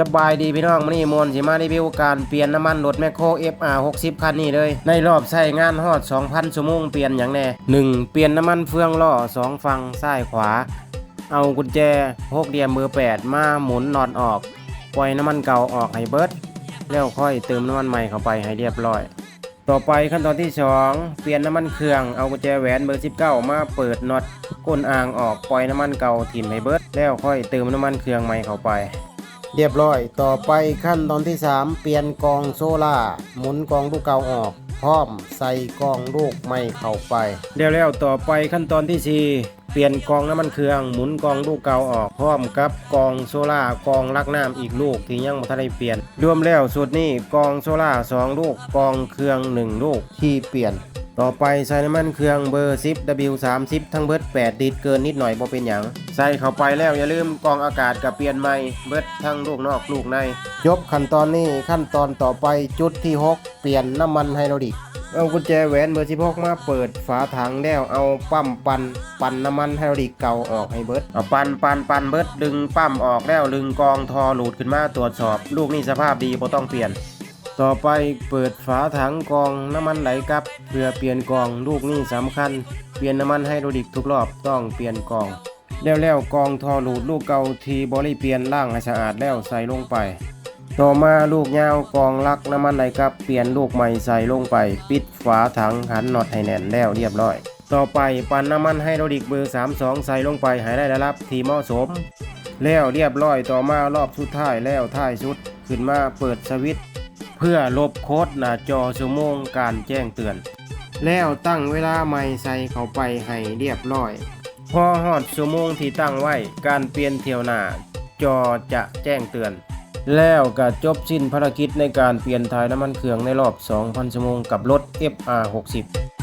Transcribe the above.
สบายดีพี่น้องมื้อนี้มนสิมารีวิวการเปลี่ยนน้ำมันรถแมคโคร FR 60 คันนี้เลย ในรอบใช้งานฮอด 2,000 ชั่วโมงเปลี่ยนอย่างแน่ 1. เปลี่ยนน้ำมันเฟืองล้อ2 ฝั่งซ้ายขวา เอากุญแจพกเหลี่ยมมือ 8 มาหมุนน็อตออก ปล่อยน้ำมันเก่าออกให้เบิด แล้วค่อยเติมน้ำมันใหม่เข้าไปให้เรียบร้อย ต่อไปขั้นตอนที่ 2 เปลี่ยนน้ำมันเครื่องเอากุญแจแหวนเบอร์ 19 มาเปิดน็อตก้นอ่างออกปล่อยน้ำมันเก่าถิ่มให้เบิด แล้วค่อยเติมน้ำมันเครื่องใหม่เข้าไป เรียบร้อย ต่อไปขั้นตอนที่ 3 เปลี่ยนกองโซล่าหมุนกองลูกเก่าออก พร้อมใส่กองลูกใหม่เข้าไปเดี๋ยวแล้วต่อไปขั้นตอนที่ 4 เปลี่ยนกองน้ำมันเครื่องหมุนกองลูกเก่าออก พร้อมกับกองโซล่ากองลักน้ำอีกลูกที่ยังไม่ทันได้เปลี่ยนรวมแล้วสุดนี้กองโซล่าร์สองลูกกองเครื่องหนึ่งลูกที่เปลี่ยน ต่อไปใส่น้ำมันเครื่องเบอร์ 10 W30 ทั้งเบิด8ลิตรเกินนิดหน่อยบ่เป็นหยังใส่เข้าไปแล้วอย่าลืมกองอากาศกับเปลี่ยนใหม่เบิดทั้งลูกนอกลูกในจบขั้นตอนนี้ขั้นตอนต่อไปจุดที่ 6 เปลี่ยนน้ำมันไฮดรอลิกเอากุญแจแหวนเบอร์16มาเปิดฝาถังแล้วเอาปั๊มปันปันน้ำมันไฮดรอลิกเก่าออกให้เบิดเอาปันปันปันเบิดดึงปั๊มออกแล้วดึงกองทอหลุดขึ้นมาตรวจสอบ ลูกนี่สภาพดีบ่ต้องเปลี่ยน ต่อไปเปิดฝาถังกองน้ำมันไหลกลับ เพื่อเปลี่ยนกองลูกนี่สำคัญ เปลี่ยนน้ำมันไฮดรอลิกทุกรอบต้องเปลี่ยนกองแล้วแล้วกองทอหลูดลูกเก่าทีบริเปลี่ยนล่างให้สะอาดแล้วใส่ลงไป ต่อมาลูกยาวกองลักน้ำมันไหลกลับ เปลี่ยนลูกใหม่ใส่ลงไป ปิดฝาถังหันน็อตให้แน่นแล้วเรียบร้อยต่อไปปั่นน้ำมันไฮดรอลิกเบอร์ 32 ใส่ลงไปให้ได้ระดับที่เหมาะสม แล้วเรียบร้อยต่อมารอบสุดท้ายแล้วท้ายสุด ขึ้นมาเปิดสวิตช์ พื่อลบโค้ดหน้าจอชั่วโมงการแจ้งเตือน แล้วตั้งเวลาใหม่ใส่เข้าไปให้เรียบร้อย พอฮอดชั่วโมงที่ตั้งไว้ การเปลี่ยนเที่ยวหน้าจอจะแจ้งเตือน แล้วก็จบสิ้นภารกิจในการเปลี่ยนถ่ายน้ำมันเครื่องในรอบ 2,000 ชั่วโมงกับรถ FR 60